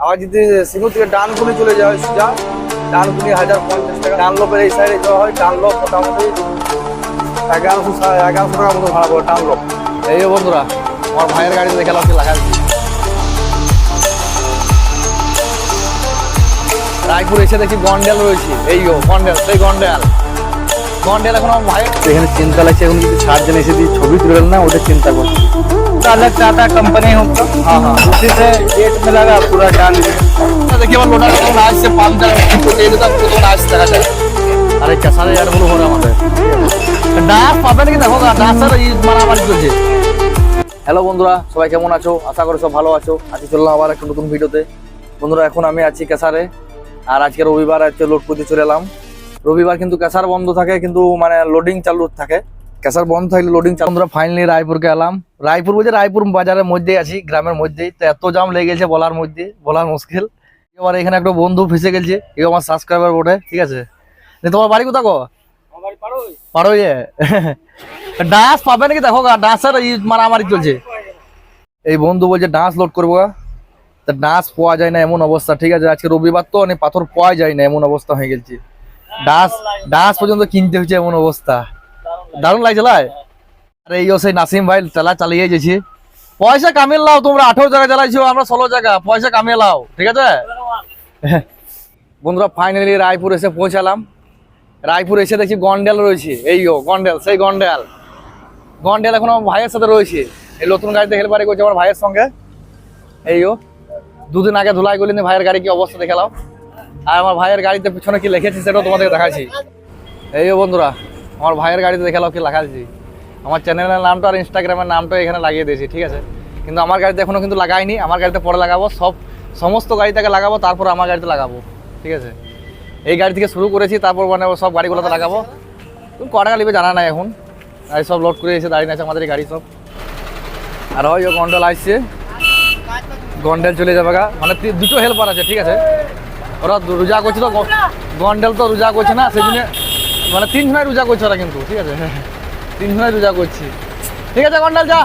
আবার যদি সিঙ্গুর থেকে ডান ডানকুনি চলে যাওয়া হয় সোজা ডানকুনি হাজার পঞ্চাশ টাকা। ডানলোপের এই সাইডে যাওয়া হয় ডানলোপ মোটামুটি এগারোশো সা- এগারোশো টাকার মতো ভাড়া পড়ে ডানলোপ। এই বন্ধুরা আমার ভাইয়ের গাড়িতে কি লাগাচ্ছি রায়পুর এসে দেখি গন্ডেল রয়েছে। এই গো গন্ডেল সেই গন্ডেল। গন্ডেল এখন আমার ভাই এখানে চিন্তা লাগছে এখন যদি সাতজন এসে দিয়ে ছবি তুলে না ওটা চিন্তা করছি। अलग टाटा कंपनी हमको হ্যাঁ হ্যাঁ उसी से गेट में लगा पूरा डाल दिया দেখি আমার লোডার কখন আসছে পাম্পটা কিন্তু এই দাম কখন আসছে দেখা যায় আরে কেসারে ইয়ার বলো হরে আমাদের ডাস পাবে নাকি দেখো না ডাসের এই মারামারি চলছে হ্যালো বন্ধুরা সবাই কেমন আছো আশা করি সব ভালো আছো আজকে চললাম আবার একটা নতুন ভিডিওতে বন্ধুরা এখন আমি আছি কেসারে আর আজকে রবিবার আজকে লোড করতে চলে এলাম রবিবার কিন্তু কেসার বন্ধ থাকে কিন্তু মানে লোডিং চালু থাকে কেসার বন্ধ থাকলে লোডিং চালু। আমরা ফাইনালি রায়পুরকে এলাম। রায়পুর বলছে রায়পুর বাজারের মধ্যেই আছি গ্রামের মধ্যেই। তো এত জাম লেগে গেছে বলার মধ্যে বলার মুশকিল। এবার এখানে একটা বন্ধু ফেসে গেছে এ আমার সাবস্ক্রাইবার বটে ঠিক আছে? তোমার বাড়ি কোথা গো? পারো ইয়ে ডান্স পাবে নাকি? দেখো ডান্সের মারামারি চলছে। এই বন্ধু বলছে ডান্স লোড করব। তা ডান্স পাওয়া যায় না এমন অবস্থা ঠিক আছে? আজকে রবিবার তো অনেক পাথর পাওয়া যায় না এমন অবস্থা হয়ে গেছে। ডান্স ডান্স পর্যন্ত কিনতে হচ্ছে এমন অবস্থা। দারুণ লাগছে লাই। আরে এই সেই নাসিম ভাই চালা চালিয়ে গেছি পয়সা কামিয়ে লাও, তোমরা আঠারো জায়গা চালাইছো আমরা ষোলো জায়গা, পয়সা কামিয়ে লাও, ঠিক আছে? বন্ধুরা ফাইনালি রায়পুর এসে পৌঁছালাম। রায়পুর এসে দেখছি গন্ডেল রয়েছে। এই গো, গন্ডেল, সেই গন্ডেল। গন্ডেল এখন আমার ভাইয়ের সাথে রয়েছে। এই নতুন গাড়িতে হেলপারি করছে আমার ভাইয়ের সঙ্গে। এই ও দুদিন আগে ধুলাই গলিনি ভাইয়ের গাড়ি কি অবস্থা দেখালাম আর আমার ভাইয়ের গাড়িতে পিছনে কি লিখেছি সেটাও তোমাদের দেখাচ্ছি। এই ও বন্ধুরা। আমার ভাইয়ের গাড়িতে দেখালাম কি লাগাচ্ছি আমার চ্যানেলের নামটা আর ইনস্টাগ্রামের নামটা এখানে লাগিয়ে দিয়েছি, ঠিক আছে? কিন্তু আমার গাড়িতে এখনও কিন্তু লাগাইনি, আমার গাড়িতে পরে লাগাবো, সব, সমস্ত গাড়িটাকে লাগাবো, তারপর আমার গাড়িতে লাগাবো, ঠিক আছে? এই গাড়ি থেকে শুরু করেছি, তারপর মানে সব গাড়িগুলোতে লাগাবো। ক টাকা নেবে জানা নাই এখন? আর সব লোড করে এসে দাঁড়িয়ে আমাদের গাড়ি সব। আর হয় ও গন্ডল আসছে। গন্ডেল চলে যাবে গা। মানে দুটো হেল্পার আছে, ঠিক আছে? ওরা রোজা করছে তো, গন্ডেল তো রোজা করছে না জন্য মানে তিন জনের রোজা করছে ওরা কিন্তু, ঠিক আছে? তিন জনের রোজা করছি। ঠিক আছে গন্ডেল যা।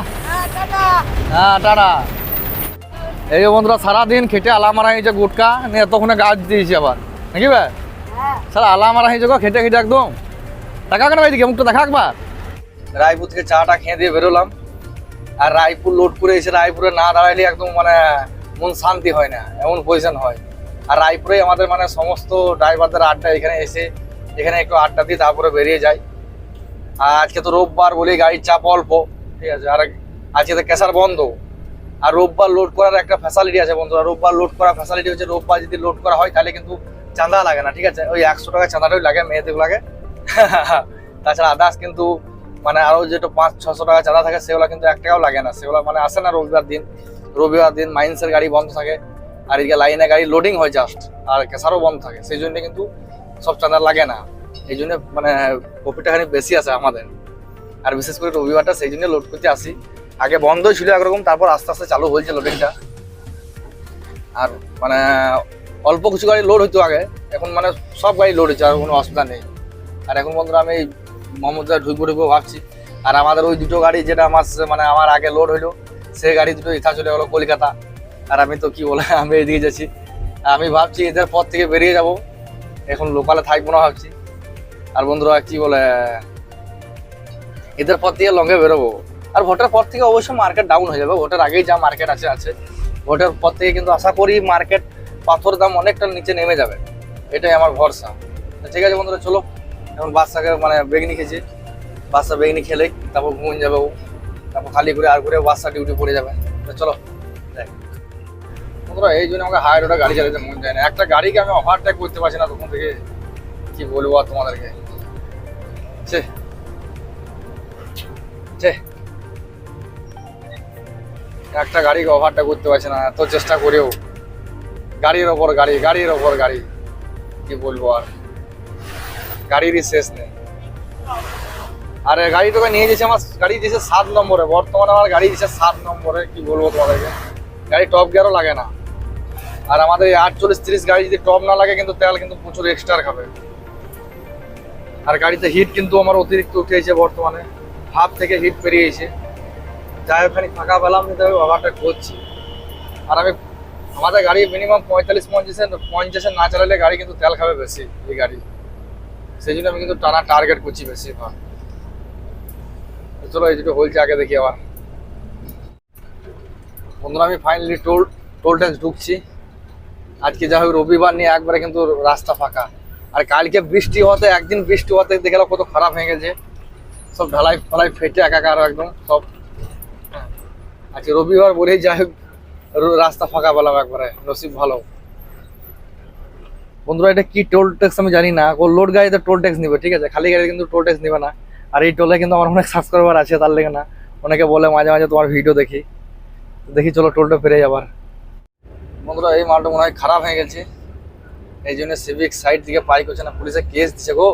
হ্যাঁ টাটা। এই যে বন্ধুরা, সারাদিন খেটে আলা মারা হয়েছে গুটকা, নিয়ে এতক্ষণে গাছ দিয়েছি আবার। নাকি ভাই? স্যার আলা মারা হয়েছে গো, খেটে খেটে একদম। দেখা কেন ভাইদিকে মুখটা দেখা একবার? রায়পুর থেকে চাটা খেয়ে দিয়ে বেরোলাম। আর রায়পুর লোড করে এসে রায়পুরে না দাঁড়াইলে একদম মানে মন শান্তি হয় না, এমন পজিশন হয়। আর রায়পুরে আমাদের মানে সমস্ত ড্রাইভারদের আড্ডা এখানে এসে এখানে একটু আড্ডা দিয়ে তারপরে বেরিয়ে যায় আর আজকে তো রোববার বলি গাড়ির চাপ অল্প, ঠিক আছে? আর আজকে তো ক্যাসার বন্ধ। আর রোববার লোড করার একটা ফ্যাসিলিটি আছে বন্ধুরা। রোববার লোড করার ফ্যাসিলিটি হচ্ছে রোববার যদি লোড করা হয়, তাহলে কিন্তু চাঁদা লাগে না, ঠিক আছে? ওই একশো টাকা চাঁদাটাই লাগে মেয়েদের লাগে তাছাড়া আদার্স কিন্তু মানে আরও যেটা পাঁচ, ছশো টাকা চাঁদা থাকে, সেগুলো কিন্তু এক টাকাও লাগে না। সেগুলো মানে আসে না রবিবার দিন। রবিবার দিন মাইন্সের গাড়ি বন্ধ থাকে। আর এদিকে লাইনে গাড়ি লোডিং হয় জাস্ট আর কেসারও বন্ধ থাকে। সেই জন্য কিন্তু সব চাঁদা লাগে না। এই জন্য মানে প্রফিটটা খানিক বেশি আছে আমাদের। আর বিশেষ করে রবিবারটা সেই জন্য লোড করতে আসি। আগে বন্ধই ছিল একরকম, তারপর আস্তে আস্তে চালু হয়েছে লোডিংটা আর মানে অল্প কিছু গাড়ি লোড হইতো আগে, এখন মানে সব গাড়ি লোড হচ্ছে আর কোনো অসুবিধা নেই। আর এখন বন্ধুরা আমি মোহাম্মদপুর ঢুকবো ঢুকবো ভাবছি। আর আমাদের ওই দুটো গাড়ি যেটা আমার মানে আমার আগে লোড হইল সেই গাড়ি দুটো ইথা চলে গেলো কলকাতা। আর আমি তো কি বলে, আমি এদিকে যাচ্ছি। আমি ভাবছি এদের পর থেকে বেরিয়ে যাব। এখন লোকালে থাকব না ভাবছি। আর বন্ধুরা কি বলে এদের পর থেকে লঙ্গে বেরোবো। আর ভোটের পর থেকে অবশ্যই মার্কেট ডাউন হয়ে যাবে। ভোটের আগেই যা মার্কেট আছে আছে। ভোটের পর থেকে কিন্তু আশা করি মার্কেট পাথর দাম অনেকটা নিচে নেমে যাবে। এটাই আমার ভরসা। ঠিক আছে বন্ধুরা, চলো। এখন বাচ্চাকে মানে বেগনি খেয়েছি। বাচ্চা বেগনি খেলে তারপর ঘুমিয়ে যাবে ও। তারপর খালি করে আর করে বাচ্চা ডিউটি পড়ে যাবে। চলো, যাই। বন্ধুরা এই জন্য আমাকে হায়ার রোডে গাড়ি চালাতে মন যায় না। একটা গাড়িকে আমি ওভারটেক করতে পারছি না তখন থেকে কি বলব আর তোমাদেরকে? ছে। একটা গাড়িকে ওভারটেক করতে পারছি না, এত চেষ্টা করেও। গাড়ির ওপর গাড়ি, গাড়ির ওপর গাড়ি। কি বলব আর? গাড়িরই শেষ নেই। আরে গাড়ি তোকে নিয়ে গেছে আমার, গাড়ি দিয়েছে সাত নম্বরে। বর্তমানে আমার গাড়ি দিয়েছে সাত নম্বরে, কি বলব তোমাদেরকে? গাড়ি টপ গিয়ারও লাগে না। আর আমাদের এই আটচল্লিশ তিরিশ গাড়ি যদি টপ না লাগে কিন্তু তেল কিন্তু প্রচুর এক্সট্রা খাবে। আর গাড়িতে হিট কিন্তু আমার অতিরিক্ত উঠেছে বর্তমানে। হাফ থেকে হিট পেরিয়েছে যাই ওখানে ফাঁকা পেলাম, কিন্তু আমি করছি আর আমি আমাদের গাড়ি মিনিমাম পঁয়তাল্লিশ, পঞ্চাশে পঞ্চাশে না চালালে গাড়ি কিন্তু তেল খাবে বেশি, এই গাড়ি। সেই জন্য আমি কিন্তু টানা টার্গেট করছি বেশি ভাগ চলো, এই দুটো হলছে আগে দেখি আবার। বন্ধুরা, আমি ফাইনালি টোল টোল ট্যাক্স ঢুকছি। আজকে যা হোক রবিবার নিয়ে একবারে কিন্তু রাস্তা ফাঁকা। আর কালকে বৃষ্টি হতে একদিন বৃষ্টি হতে দেখে কত খারাপ হয়ে গেছে। সব ঢালাই ফালাই ফেটে একাকার একদম, সব। হ্যাঁ। আজকে রবিবার বলেই যাই হোক রাস্তা ফাঁকা পেলাম একবারে, নসিব ভালো। বন্ধুরা, এটা কি টোল ট্যাক্স আমি জানি না। ও লোড গাড়িতে টোল ট্যাক্স নিবে, ঠিক আছে? খালি গাড়িতে কিন্তু টোল ট্যাক্স নিবে না। আর এই টোলে কিন্তু আমার অনেক সাবস্ক্রাইবার আছে, তার লেগে না। অনেকে বলে মাঝে মাঝে তোমার ভিডিও দেখি। দেখি, চলো টোলটা ফিরে যাবার বন্ধুরা এই মালটা মনে হয় খারাপ হয়ে গেছে। এই জন্য সিভিক সাইড দিকে পাই করছে না, পুলিশে কেস দিছে গো।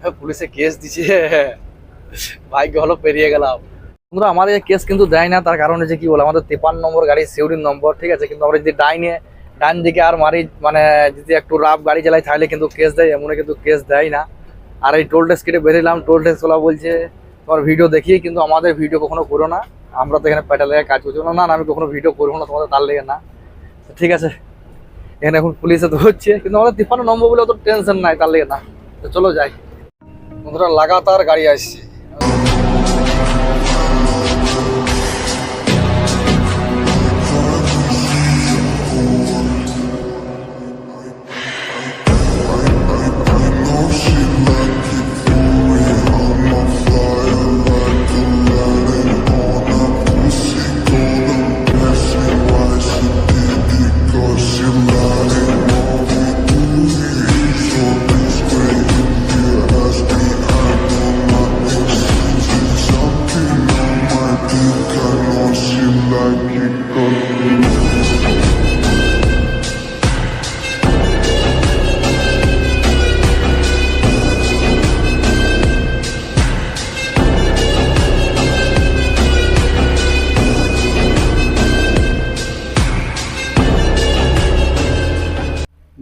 হ্যাঁ পুলিশে কেস দিছে। ভাগ্য হলো, পেরিয়ে গেলাম। বন্ধুরা, আমাদের কেস কিন্তু দেয় না, তার কারণ হচ্ছে কি বলে, আমাদের তেপান্ন নম্বর গাড়ি সিউরির নম্বর, ঠিক আছে? কিন্তু আমরা যদি ডাইনে ডাইন দিকে আর মারি মানে যদি একটু রাফ গাড়ি চালাই, তাহলে কিন্তু কেস দেয় এমন কিন্তু কেস দেয় না। আর এই টোল ট্যাক্স কেটে বেরিয়েলাম টোল ট্যাক্সওয়ালা বলছে, তোমার ভিডিও দেখিয়ে, কিন্তু আমাদের ভিডিও কখনো করো না। আমরা তো এখানে পেটা লেগে কাজ করছি। না না আমি কখনো ভিডিও করব না, তোমাদের তার লেগে না। ঠিক আছে। এখানে এখন পুলিশে ধরছে কিন্তু আমাদের তিপ্পান্ন নম্বর বলে অত টেনশন নাই, তার লেগে না। তো চলো যাই। বন্ধুরা, লাগাতার গাড়ি আসছে।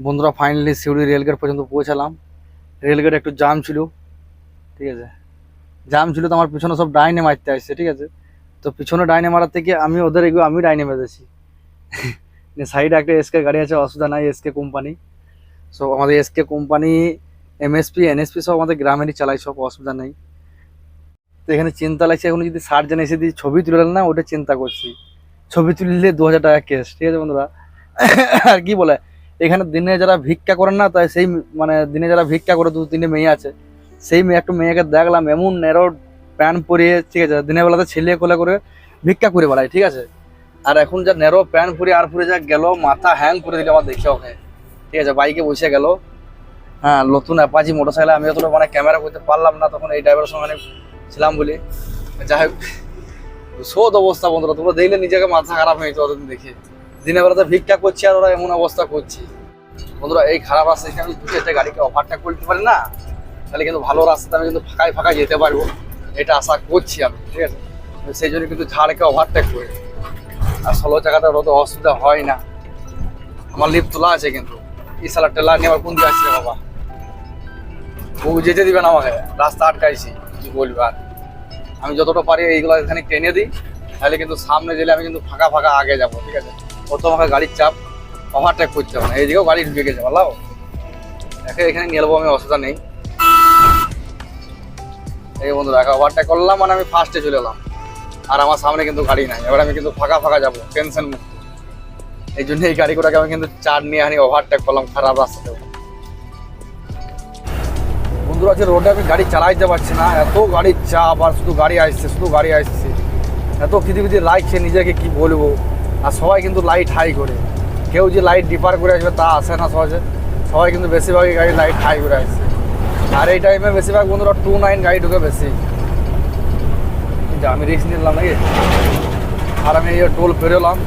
বন্ধুরা ফাইনালি সিউড়ি রেলগেট পর্যন্ত পৌঁছালাম। রেলগেট একটু জাম ছিল, ঠিক আছে? জাম ছিল তো আমার পিছনে সব ডাইনে মারতে আসছে, ঠিক আছে? তো পিছনে ডাইনে মারার থেকে আমি ওদের এগিয়ে আমি ডাইনে মেরেছি সাইডে একটা এসকে গাড়ি আছে, অসুবিধা নাই এসকে কোম্পানি সো আমাদের এসকে কোম্পানি এমএসপি এনএসপি সব আমাদের গ্রামেরই চালাই সব অসুবিধা নেই। তো এখানে চিন্তা লাগছে, এখন যদি সার্জেন এসে দিয়ে ছবি তুলে না, ওটা চিন্তা করছি। ছবি তুললে দু হাজার টাকা কেস ঠিক আছে বন্ধুরা? আর কি বলে? এখানে দিনে যারা ভিক্ষা করেন না, তাই সেই মানে দিনে যারা ভিক্ষা করে দু তিনটে মেয়ে আছে, সেই মেয়ে একটা মেয়েকে দেখলাম, এমন নেরো প্যান্ট পরিয়ে, ঠিক আছে, দিনের বেলাতে ছেলে কোলে করে ভিক্ষা করে বেড়ায়, ঠিক আছে? আর এখন যা নেরো প্যান্ট পরে আর পরে যা গেল, মাথা হ্যাং করে দিল আমার দেখে ওকে, ঠিক আছে? বাইকে বসে গেল। হ্যাঁ নতুন অ্যাপাচি মোটরসাইকেল আমি অতটা মানে ক্যামেরা করতে পারলাম না, তখন এই ড্রাইভারের সঙ্গে ছিলাম বলে। যাই হোক, শোধ অবস্থা বন্ধুরা, তোমরা দেখলে নিজেকে মাথা খারাপ হয়েছে অতদিন দেখে। দিনের বেলাতে ভিক্ষা করছি আর ওরা এমন অবস্থা করছি। বন্ধুরা, এই খারাপ রাস্তায় আমি দুটো একটা গাড়িকে ওভারটেক করতে পারি না, তাহলে কিন্তু ভালো রাস্তাতে আমি কিন্তু ফাঁকায় ফাঁকায় যেতে পারব। এটা আশা করছি আমি, ঠিক আছে? সেই জন্য কিন্তু ঝাড়কে ওভারটেক করি। আর ষোলো চাকাতে অত অসুবিধা হয় না। আমার লিফট তোলা আছে কিন্তু। এই সালা টেলা নিয়ে আমার কোন দিকে আসছে বাবা? ও যেতে দিবে না আমাকে, রাস্তা আটকাইছি, কি বলব আর। আমি যতটা পারি এইগুলো এখানে টেনে দিই, তাহলে কিন্তু সামনে গেলে আমি কিন্তু ফাঁকা ফাঁকা আগে যাব, ঠিক আছে? অত আমাকে গাড়ির চাপ ওভারটেক করতে হবে না। এইদিকেও গাড়ি ঢুকে গেছে বলো একে এখানে নেব আমি, অসুবিধা নেই। এই বন্ধু, দেখা ওভারটেক করলাম মানে আমি ফার্স্টে চলে এলাম। আর আমার সামনে কিন্তু গাড়ি নাই। এবার আমি কিন্তু ফাঁকা ফাঁকা যাব টেনশন মুক্ত। এই জন্য এই গাড়িগুলোকে আমি কিন্তু চার নিয়ে আনি ওভারটেক করলাম, খারাপ রাস্তাতে বন্ধুরা, যে রোডে আমি গাড়ি চালাইতে পারছি না, এত গাড়ির চাপ, আর শুধু গাড়ি আসছে, শুধু গাড়ি আসছে। এত খিদিবিদি লাগছে নিজেকে কি বলব? আর সবাই কিন্তু লাইট হাই করে। কেউ যে লাইট ডিপার করে আসবে তা আসে না সহজে। সবাই কিন্তু বেশিরভাগই গাড়ি লাইট হাই করে আসছে। আর এই টাইমে বেশিরভাগ বন্ধুরা টু নাইন গাড়ি ঢুকে বেশি। আমি রিক্স নিলাম নাকি? আর আমি এই টোল পেরোলাম।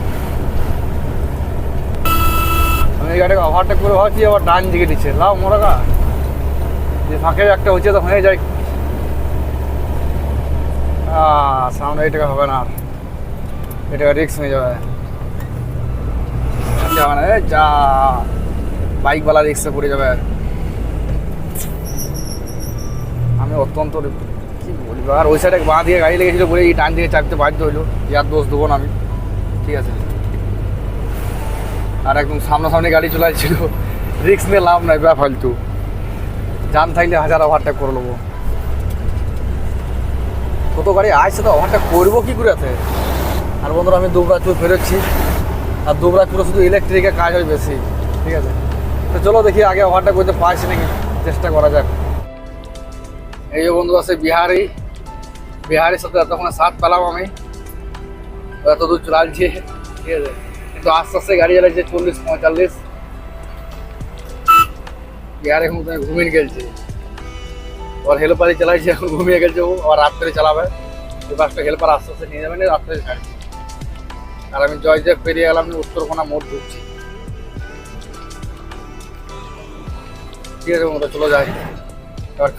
আমি এই গাড়িকে ওভারটেক করে ভাবছি, আবার ডান দিকে দিচ্ছে। লাভ মোরাকা যে ফাঁকে একটা হচ্ছে তো হয়ে যায়। সামনে এটা হবে না। আর। এটা রিক্স হয়ে যাবে। যাবে না, যা। বাইকওয়ালা রিক্সে পড়ে যাবে। আমি অত্যন্ত কি বলব? আর ওই সাইডে বাঁ দিকে গাড়ি লেগেছিল বলে এই টান দিকে চাপতে বাধ্য হইল। ইয়ার দোষ দেবো না আমি। ঠিক আছে। আর একদম সামনাসামনি গাড়ি চলাইছিল। রিক্স নিয়ে লাভ নাই ব্যা ফালতু জান থাকলে হাজার ওভারটেক করে নেব। কত গাড়ি আসছে তো? ওভারটেক করব কি করে আর বন্ধুরা আমি দুবরাজপুর ফেরোচ্ছি আর দুবরাজপুরে শুধু ইলেকট্রিকের কাজ হয় বেশি, ঠিক আছে? তো চলো দেখি আগে ওভারটেক করতে পারছি নাকি, চেষ্টা করা যাক। এই যে বন্ধু আছে বিহারি, বিহারির সাথে এতক্ষণ সাথ পেলাম আমি। এত দূর চলালছে ঠিক আছে? কিন্তু আস্তে আস্তে গাড়ি চালাচ্ছে চল্লিশ পঁয়তাল্লিশ। বিহার এখন ঘুমিয়ে গেলছে ওর হেল্পারই চালাইছে এখন ঘুমিয়ে গেছে ও, আবার রাত্রে চালাবে। পাঁচটা হেল্পার আস্তে আস্তে নিয়ে যাবে না রাত্রে ছাড়ছে। আর আমি জয়দেব পেরিয়ে গেলাম উত্তরকোনা মোড় ঢুকছি। ঠিক আছে বন্ধুরা, চলো যাই। এবার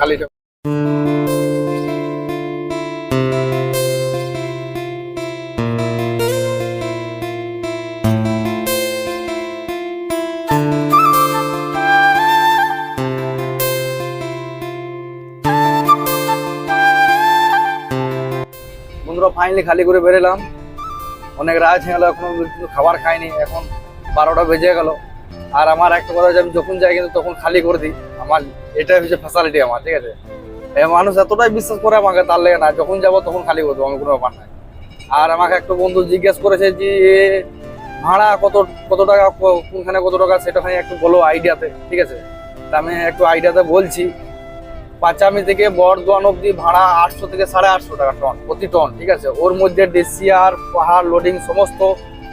বন্ধুরা ফাইনালি খালি করে বেরোলাম। অনেক রাত হয়ে এখনও কিন্তু খাবার খাইনি, এখন বারোটা বেজে গেল। আর আমার একটা কথা আমি যখন যাই কিন্তু তখন খালি করে দিই। আমার এটাই হচ্ছে ফ্যাসিলিটি আমার, ঠিক আছে? মানুষ এতটাই বিশ্বাস করে আমাকে, তার লেগে না, যখন যাব তখন খালি করে দেবো, আমি কোনো ব্যাপার নাই। আর আমাকে একটা বন্ধু জিজ্ঞেস করেছে যে ভাড়া কত কত টাকা কোনখানে কত টাকা সেটাখানে একটু বলো আইডিয়াতে, ঠিক আছে? তা আমি একটু আইডিয়াতে বলছি। পাঁচামি থেকে বর্ধমান অব্দি ভাড়া আটশো থেকে সাড়ে আটশো টাকা টন প্রতি টন ঠিক আছে? ওর মধ্যে ডেসিয়ার পাহাড় লোডিং সমস্ত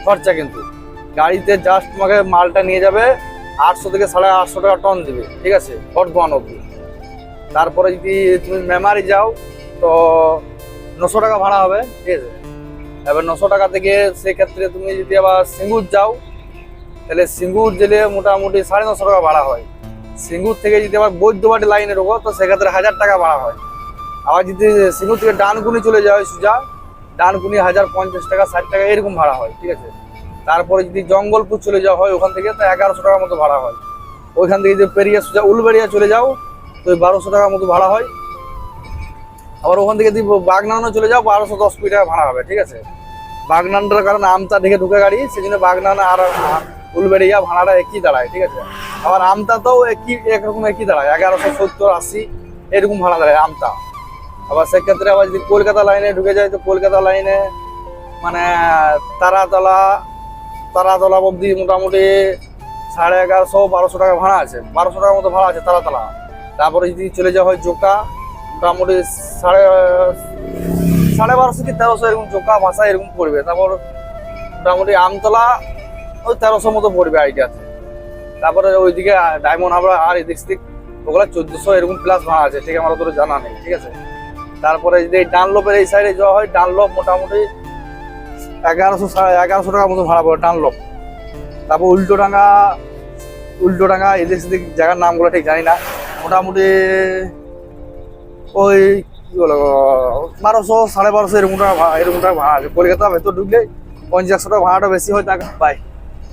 খরচা কিন্তু। গাড়িতে জাস্ট তোমাকে মালটা নিয়ে যাবে, আটশো থেকে সাড়ে আটশো টাকা টন দিবে, ঠিক আছে? বর্ধমান অব্দি তারপরে যদি তুমি মেমারি যাও, তো নশো টাকা ভাড়া হবে, ঠিক আছে? এবার নশো টাকা থেকে সেক্ষেত্রে তুমি যদি আবার সিঙ্গুর যাও, তাহলে সিঙ্গুর গেলে মোটামুটি সাড়ে নশো টাকা ভাড়া হয়। সিঙ্গুর থেকে যদি আবার বৈদ্যবাটি লাইনে ঢোকো, তো সেক্ষেত্রে হাজার টাকা ভাড়া হয়। আবার যদি সিঙ্গুর থেকে ডানকুনি চলে যাওয়া হয় সোজা, ডানকুনি হাজার পঞ্চাশ টাকা, ষাট টাকা, এরকম ভাড়া হয়, ঠিক আছে? তারপরে যদি জঙ্গলপুর চলে যাওয়া হয় ওখান থেকে, তো এগারোশো টাকার মতো ভাড়া হয়। ওইখান থেকে যদি পেরিয়ে সোজা উলবেড়িয়া চলে যাও, তো বারোশো টাকার মতো ভাড়া হয়। আবার ওখান থেকে যদি বাগনানো চলে যাও, বারোশো দশ কুড়ি টাকা ভাড়া হবে, ঠিক আছে? বাগনানটার কারণে আমতা দিকে ঢুকে গাড়ি সেই জন্য বাগনানা আর উলবেড়িয়া ভাড়াটা একই দাঁড়ায়, ঠিক আছে? আবার আমতাতেও একই, একরকম একই দাঁড়ায়, এগারোশো সত্তর আশি, এরকম ভাড়া দাঁড়ায় আমতা। আবার সেক্ষেত্রে আবার যদি কলকাতা লাইনে ঢুকে যায়, তো কলকাতা লাইনে মানে তারাতলা তারাতলা অবধি মোটামুটি সাড়ে এগারোশো, বারোশো টাকা ভাড়া আছে। বারোশো টাকার মতো ভাড়া আছে তারাতলা। তারপরে যদি চলে যাওয়া হয় জোকা, মোটামুটি সাড়ে সাড়ে বারোশো কি তেরোশো এরকম জোকা ভাষা এরকম পড়বে। তারপর মোটামুটি আমতলা ওই তেরোশো মতো পড়বে আইডিয়াতে তারপরে ওইদিকে ডায়মন্ড হাবড়া আর এদিক সেদিক, ওগুলো চোদ্দশো এরকম প্লাস ভাড়া আছে, ঠিক আমার অতটা জানা নেই, ঠিক আছে? তারপরে যদি এই ডানলোপের এই সাইডে যাওয়া হয়, ডানলোপ মোটামুটি এগারোশো সাড়ে এগারোশো টাকার মতো ভাড়া পড়ে ডানলোপ। তারপর উল্টোডাঙ্গা উল্টোডাঙ্গা এদিক সেদিক জায়গার নামগুলো ঠিক জানি না। মোটামুটি ওই কী বলো, বারোশো সাড়ে বারোশো এরকম টাকা ভাড়া এরকম টাকা ভাড়া আছে। কলকাতা ভেতর ঢুকলে পঞ্চাশশো টাকা ভাড়াটা বেশি হয় টাকা পাই